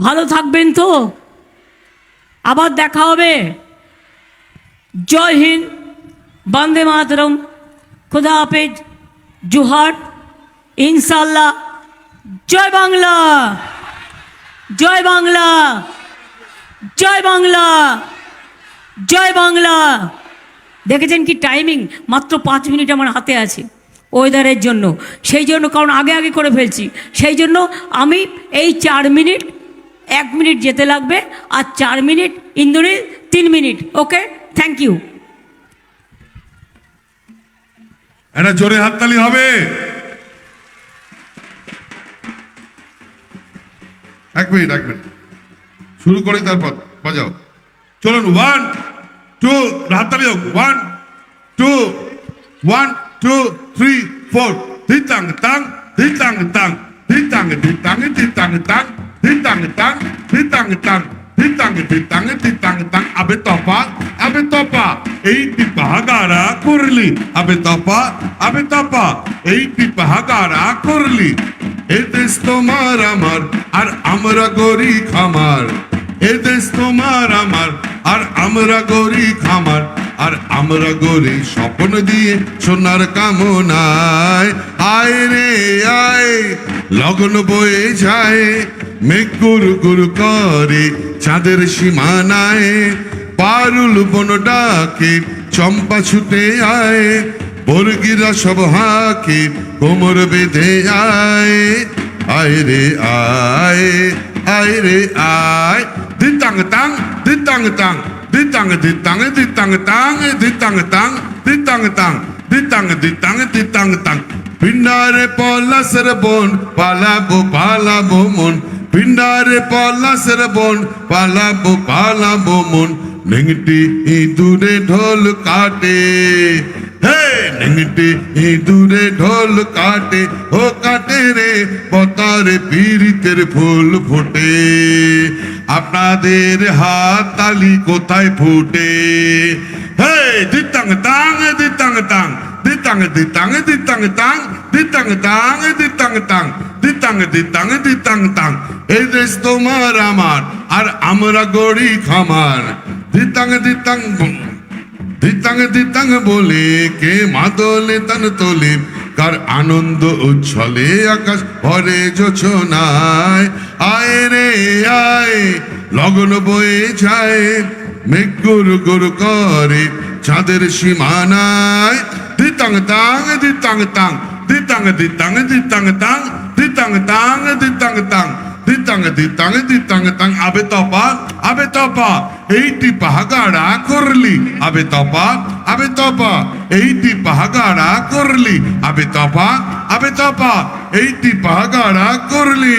ভালো থাকবেন তো? আবার দেখা হবে। জয় হিন্দ, বন্দে মাতরম। খুদা হাফেজ, জুহার। ইনশাল্লাহ জয় বাংলা। জয় বাংলা। জয় বাংলা। জয় বাংলা। দেখেছেন কি টাইমিং মাত্র পাঁচ মিনিট আমার হাতে আছে ওয়েদারের জন্য। সেই জন্য, কারণ আগে আগে করে ফেলছি। সেই জন্য আমি এই চার মিনিট এক মিনিট যেতে লাগবে আর চার মিনিট ইন্দোরের তিন মিনিট, ওকে? থ্যাংক ইউ একটা জোরে হাততালি হবে। এক মিনিট এক মিনিট। শুরু করে তারপর, বাজাও। চলুন ওয়ান টু হাততালি হোক। One two one two three four ধিতাং তাং ধিতাং তাং। ধিতাং ধিতাং ধিতাং তাং। ধিতাং তাং ধিতাং তাং ধিতাং ধিতাং ধিতাং তাং আবে তপা আবে তপা এই পিপাহাগারা করলি আবে তপা আবে তপা এই পিপাহাগারা করলি এ দেশ তোমার আমার আর আমরা গরি খামার এ দেশ তোমার আমার আর আমরা গরি খামার আর আমরা গরি স্বপ্ন দিয়ে সোনার কামনায় আয় রে আয় লগ্ন বয়ে যায় মেঘ গুরু গুরু করে চাঁদের সীমানায় পারুল বন ডাকে, চম্পা ছুটে আয়, বর্গিরা সব হাকে কোমর বেঁধে আয়। আয় রে আয় আয় রে আয়, দিতাং তাং দিতাং তাং, দিতাং দিতাং দিতাং তাং দিতাং তাং দিতাং তাং, দিতাং দিতাং দিতাং তাং। পিন্ডারে পলাশের বন, পালাবো পালাবো মন পিন্ডারে পলাশের বন, পালাবো পালাবো মন। নেংটি ইঁদুরে ঢোল কাটে। হে নেংটি ইঁদুরে ঢোল কাটে। ও কাটে রে, পতারে পীড়িতের ফুল ফোটে। আপনাদের হাত তালি কোথায় ফুটে? হে দিতাং তাং দিতাং তাং। দিতাং দিতাং দিতাং তাং। দিতাং তাং দিতাং তাং। দিতাং দিতাং দিতাং তাং। এই দেশ তোমার আমার, আর আমরা গড়ি খামার দিতাং দিতাং দিতাং দিতাং বলে কে মাদলে তান তোলে। কার আনন্দ উচ্ছলে আকাশ ভরে যোছনায়। আয় রে, আয়, লগন বয়ে যায়। মেঘ গুরু গুরু করে চাঁদের সীমানায়। দিতাং তাং দিতাং তাং। দিতাং দিতাং দিতাং তাং। দিতাং তাং দিতাং তাং দিতাং দিতাং দিতাং তাং আবে তপা আবে তপা এইটি পাহাগাড়া করলি আবে তপা আবে তপা এইটি পাহাগাড়া করলি আবে তপা আবে তপা এইটি পাহাগাড়া করলি